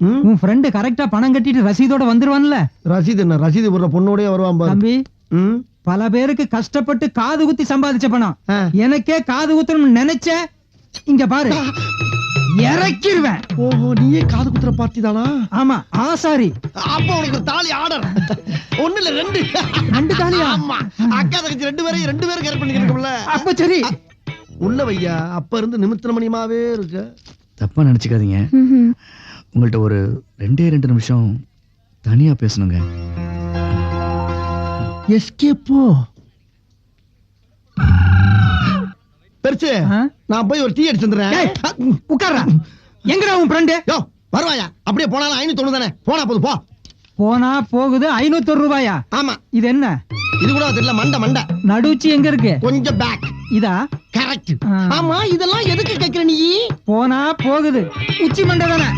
ம்? உன் ஃப்ரெண்டு கரெக்டா பணம் கட்டிட்டு ரசீதோட வந்துருவான்ல. ரசீது என்ன? ரசீது போடுற பொண்ணோடய வருவான் பாரு. தம்பி ம்? பல பேருக்கு கஷ்டப்பட்டு காது குத்தி சம்பாதிச்ச பணம். ஆ. எனக்கே காது குத்தணும்னு நினைச்ச இங்க பாரு இறக்கிருவேன். ஓஹோ நீயே காது குத்துற பார்ட்டி தானா? ஆமா ஆசாரி. அப்ப உனக்கு தாலி ஆர்டர் ஒண்ணு இல்ல ரெண்டு. ரெண்டு தாலியா? ஆமா. அக்கா தங்கச்சி ரெண்டு பேரையும் ரெண்டு பேரும் கேர் பண்ணிக்கிறோம்ல அப்ப சரி. உள்ள வையா? அப்ப இருந்து நிமித்திர மணியமாவே இருக்கு. தப்பா நினைச்சுக்காதீங்க. உங்கள்ட்ட ஒரு ரெண்டே ரெண்டு நிமிஷம் தனியா பேசணுங்க. எஸ்கேப்போ பெருசு ஆ? நான் போய் ஒரு டீ வந்துடுறேன். உட்கார்றா. எங்கடா உன் ஃப்ரெண்டு யோ வருவாயா? அப்படியே போனாலும் ஐநூத்தி தொண்ணூறு தானே? போனா போது போ. போனா போகுது ஐநூத்தி ஒரு ரூபாயா? ஆமா. இது என்ன? இது கூட தெரியல மண்டை மண்டை. நடுச்சி எங்க இருக்கு? கொஞ்சம் பேக் இதா? கரெக்ட். ஆமா இதெல்லாம் எதுக்கு கேக்குற நீ? போனா போகுது. உச்சி மண்டை தானே?